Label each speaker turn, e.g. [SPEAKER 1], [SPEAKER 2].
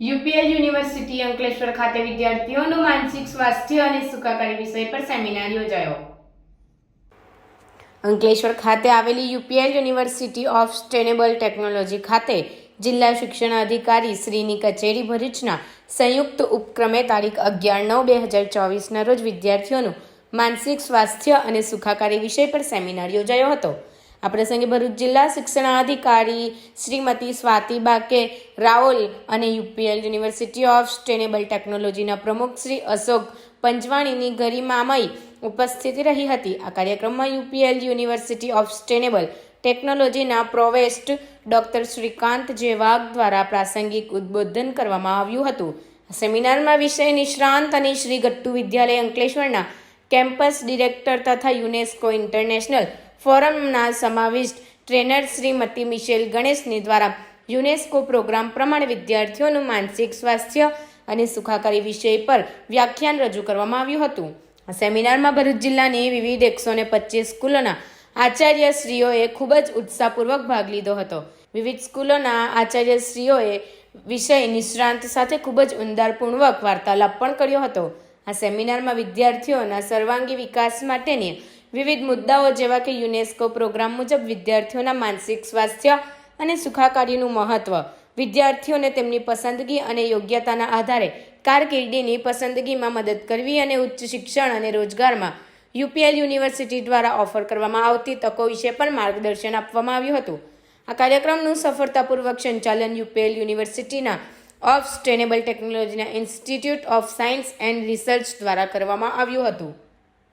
[SPEAKER 1] UPL university Ankleshwar ખાતે વિદ્યાર્થીઓનું માનસિક સ્વાસ્થ્ય અને સુખાકારી વિષય પર સેમિનાર યોજાયો. અંકલેશ્વર ખાતે આવેલી UPL university of sustainable technology ખાતે જિલ્લા શિક્ષણ અધિકારી શ્રીની કચેરી ભરૂચના સંયુક્ત ઉપક્રમે તારીખ અગિયાર નવ બે હજાર ચોવીસના રોજ વિદ્યાર્થીઓનું માનસિક સ્વાસ્થ્ય અને સુખાકારી વિષય પર સેમિનાર યોજાયો હતો. આ પ્રસંગે ભરૂચ જિલ્લા શિક્ષણાધિકારી શ્રીમતી સ્વાતિ બાકે રાઓલ અને યુપીએલ યુનિવર્સિટી ઓફ સ્ટેનેબલ ટેકનોલોજીના પ્રમુખ શ્રી અશોક પંચવાણીની ગરિમામય ઉપસ્થિત રહી હતી. આ કાર્યક્રમમાં યુપીએલ યુનિવર્સિટી ઓફ સ્ટેનેબલ ટેકનોલોજીના પ્રોવેસ્ટ ડોક્ટર શ્રીકાંત જેવાગ દ્વારા પ્રાસંગિક ઉદ્બોધન કરવામાં આવ્યું હતું. સેમિનારમાં વિષય નિષ્ણાંત અને શ્રી ગટ્ટુ વિદ્યાલય અંકલેશ્વરના કેમ્પસ ડિરેક્ટર તથા યુનેસ્કો ઇન્ટરનેશનલ ફોરમના સમાવિષ્ટ ટ્રેનર શ્રીમતી મિશેલ ગણેશની દ્વારા યુનેસ્કો પ્રોગ્રામ પ્રમાણે વિદ્યાર્થીઓનું માનસિક સ્વાસ્થ્ય અને સુખાકારી વિષય પર વ્યાખ્યાન રજૂ કરવામાં આવ્યું હતું. સેમિનારમાં ભરૂચ જિલ્લાની વિવિધ એકસો ને પચીસ સ્કૂલોના આચાર્યશ્રીઓએ ખૂબ જ ઉત્સાહપૂર્વક ભાગ લીધો હતો. વિવિધ સ્કૂલોના આચાર્યશ્રીઓએ વિષય નિષ્ણાંત સાથે ખૂબ જ ઊંડાણપૂર્વક વાર્તાલાપ પણ કર્યો હતો. આ સેમિનારમાં વિદ્યાર્થીઓના સર્વાંગી વિકાસ માટેની વિવિધ મુદ્દાઓ જેવા કે યુનેસ્કો પ્રોગ્રામ મુજબ વિદ્યાર્થીઓના માનસિક સ્વાસ્થ્ય અને સુખાકારીનું મહત્વ, વિદ્યાર્થીઓને તેમની પસંદગી અને યોગ્યતાના આધારે કારકિર્દીની પસંદગીમાં મદદ કરવી અને ઉચ્ચ શિક્ષણ અને રોજગારમાં યુપીએલ યુનિવર્સિટી દ્વારા ઓફર કરવામાં આવતી તકો વિશે પણ માર્ગદર્શન આપવામાં આવ્યું હતું. આ કાર્યક્રમનું સફળતાપૂર્વક સંચાલન યુપીએલ યુનિવર્સિટીના ઓફ સ્ટેનેબલ ટેકનોલોજીના institute of science and research દ્વારા કરવામાં આવ્યું હતું.